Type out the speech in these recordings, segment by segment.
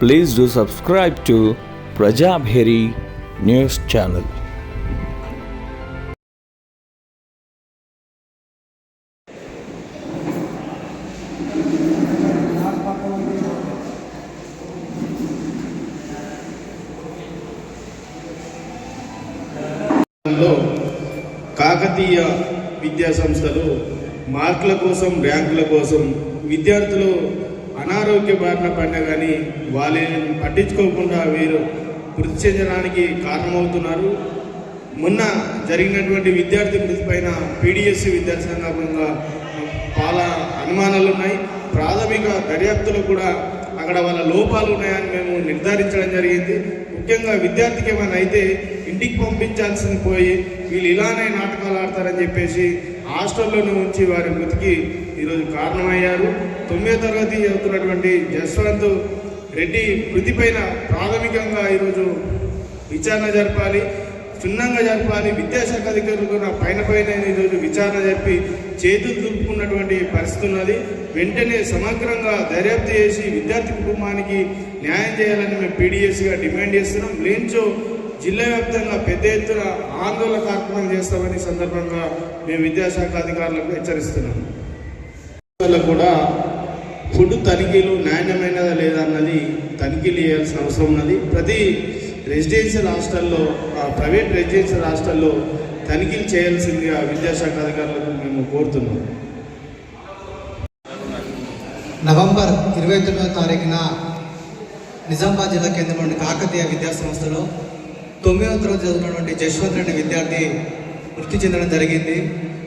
Please do subscribe to Prajabheri news channel Kakatiya విద్యా సంస్థలు మార్కుల కోసం ర్యాంకుల కోసం విద్యార్థులు అనారోగ్య బారిన పడినా కానీ వాళ్ళని పట్టించుకోకుండా వీరు మృతి చెందడానికి కారణమవుతున్నారు. మొన్న జరిగినటువంటి విద్యార్థి మృతి పైన పీడిఎస్సి విద్యార్థి సంఘంగా చాలా అనుమానాలు ఉన్నాయి ప్రాథమిక దర్యాప్తులో కూడా అక్కడ వాళ్ళ లోపాలు ఉన్నాయని మేము నిర్ధారించడం జరిగింది. ముఖ్యంగా విద్యార్థికి ఏమైనా అయితే ఇంటికి పంపించాల్సింది పోయి వీళ్ళు ఇలానే నాటకాలు ఆడతారని చెప్పేసి హాస్టల్లోనే ఉంచి వారి మృతికి ఈరోజు కారణమయ్యారు. తొమ్మిదో తరగతి చదువుతున్నటువంటి జస్వంత్ రెడ్డి మృతి పైన ప్రాథమికంగా ఈరోజు విచారణ జరపాలి. క్షుణ్ణంగా జరపాలి. విద్యాశాఖ అధికారులు కూడా పైన పైన ఈరోజు విచారణ జరిపి చేతులు దులుపుకున్నటువంటి పరిస్థితి ఉన్నది. వెంటనే సమగ్రంగా దర్యాప్తు చేసి విద్యార్థి కుటుంబానికి న్యాయం చేయాలని మేము పీడిఎస్గా డిమాండ్ చేస్తున్నాం. లేంచో జిల్లా వ్యాప్తంగా పెద్ద ఎత్తున ఆందోళన కార్యక్రమం చేస్తామని సందర్భంగా మేము విద్యాశాఖ అధికారులకు హెచ్చరిస్తున్నాం. కూడా ఫుడ్ తనిఖీలు నాణ్యమైనదా లేదా అన్నది తనిఖీలు చేయాల్సిన అవసరం ఉన్నది. ప్రతి రెసిడెన్షియల్ హాస్టల్లో ఆ, ప్రైవేట్ రెసిడెన్షియల్ హాస్టల్లో తనిఖీలు చేయాల్సిందిగా విద్యాశాఖ అధికారులకు మేము కోరుతున్నాం. నవంబర్ ఇరవై తొమ్మిదో తారీఖున నిజామాబాద్ జిల్లా కేంద్రంలోని కాకతీయ విద్యా సంస్థలో తొమ్మిదవ తరగతి చదువుతున్నటువంటి జశ్వంత్ రెడ్డి విద్యార్థి మృతి చెందడం జరిగింది.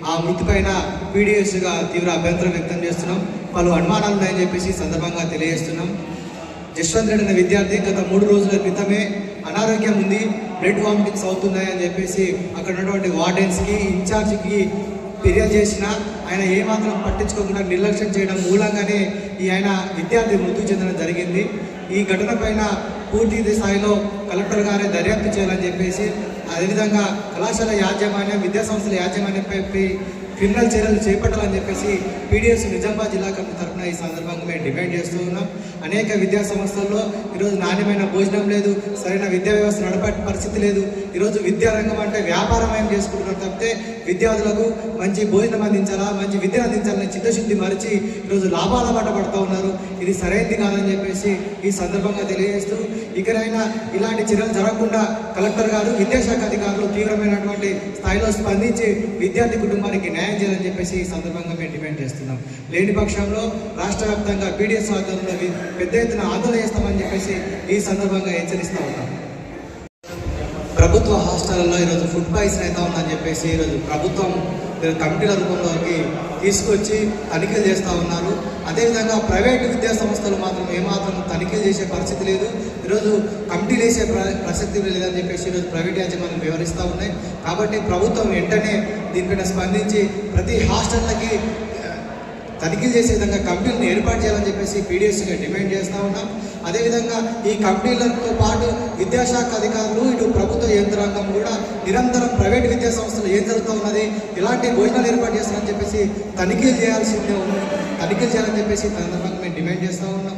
ఆ మృతి పైన పీడిఎస్గా తీవ్ర అభ్యంతరం వ్యక్తం చేస్తున్నాం. పలు అనుమానాలు ఉన్నాయని చెప్పేసి సందర్భంగా తెలియజేస్తున్నాం. జశ్వంత్ రెడ్డి అనే విద్యార్థి గత మూడు రోజుల క్రితమే అనారోగ్యం ఉంది బ్లడ్ వామిటింగ్స్ అవుతున్నాయని చెప్పేసి అక్కడ ఉన్నటువంటి వార్డెన్స్కి ఇన్ఛార్జ్కి ఫిర్యాదు చేసిన ఆయన ఏమాత్రం పట్టించుకోకుండా నిర్లక్ష్యం చేయడం మూలంగానే ఈ ఆయన విద్యార్థి మృతి చెందడం జరిగింది. ఈ ఘటన పైన పూర్తి స్థాయిలో కలెక్టర్ గారే దర్యాప్తు చేయాలని చెప్పేసి అదేవిధంగా కళాశాల యాజమాన్యం విద్యాసంస్థల యాజమాన్యంపై క్రిమినల్ చర్యలు చేపట్టాలని చెప్పేసి పీడిఎస్ నిజామాబాద్ జిల్లా కమిటీ తరఫున ఈ సందర్భంగా మేము డిమాండ్ చేస్తూ ఉన్నాం. అనేక విద్యా సంస్థల్లో ఈరోజు నాణ్యమైన భోజనం లేదు సరైన విద్యా వ్యవస్థ నడపే పరిస్థితి లేదు. ఈరోజు విద్యారంగం అంటే వ్యాపారమయం చేసుకుంటున్నారు తప్పితే విద్యార్థులకు మంచి భోజనం అందించాలా మంచి విద్య అందించాలని చిత్తశుద్ధి మరిచి ఈరోజు లాభాల బాట పడుతూ ఉన్నారు. ఇది సరైనది కాదని చెప్పేసి ఈ సందర్భంగా తెలియజేస్తూ ఇకనైనా ఇలాంటి చర్యలు జరగకుండా కలెక్టర్ గారు విద్యాశాఖ అధికారులు తీవ్రమైనటువంటి స్థాయిలో స్పందించి విద్యార్థి కుటుంబానికి న్యాయం చేయాలని చెప్పేసి ఈ సందర్భంగా మేము డిమాండ్ చేస్తున్నాం. లేని పక్షంలో రాష్ట్ర వ్యాప్తంగా బీడీఎస్ ఆధ్వర్యంలో పెద్ద ఎత్తున ఆందోళన చేస్తామని చెప్పేసి ఈ సందర్భంగా హెచ్చరిస్తూ ఉన్నాం. ప్రభుత్వ హాస్టల్లో ఈరోజు ఫుడ్ పాయిజన్ అవుతా ఉందని చెప్పేసి ఈరోజు ప్రభుత్వం కమిటీల రూపంలోకి తీసుకొచ్చి తనిఖీలు చేస్తూ ఉన్నారు. అదేవిధంగా ప్రైవేట్ విద్యా సంస్థలు మాత్రం ఏమాత్రం తనిఖీలు చేసే పరిస్థితి లేదు. ఈరోజు కమిటీలు వేసే ప్ర- ప్రసక్తి లేదని చెప్పేసి ఈరోజు ప్రైవేట్ యాజమాన్యం వివరిస్తూ ఉన్నాయి. కాబట్టి ప్రభుత్వం వెంటనే దీనిపైన స్పందించి ప్రతి హాస్టళ్ళకి తనిఖీలు చేసే విధంగా కమిటీలను ఏర్పాటు చేయాలని చెప్పేసి పీడిఎస్గా డిమాండ్ చేస్తూ ఉన్నాం. అదేవిధంగా ఈ కంపెనీలతో పాటు విద్యాశాఖ అధికారులు ఇటు ప్రభుత్వ యంత్రాంగం కూడా నిరంతరం ప్రైవేట్ విద్యా సంస్థలు ఏం జరుగుతూ ఉన్నది ఇలాంటి భోజనాలు ఏర్పాటు చేస్తారని చెప్పేసి తనిఖీలు చేయాల్సిందే ఉంది. తనిఖీలు చేయాలని చెప్పేసి తన సందర్భంగా మేము డిమాండ్ చేస్తూ ఉన్నాం.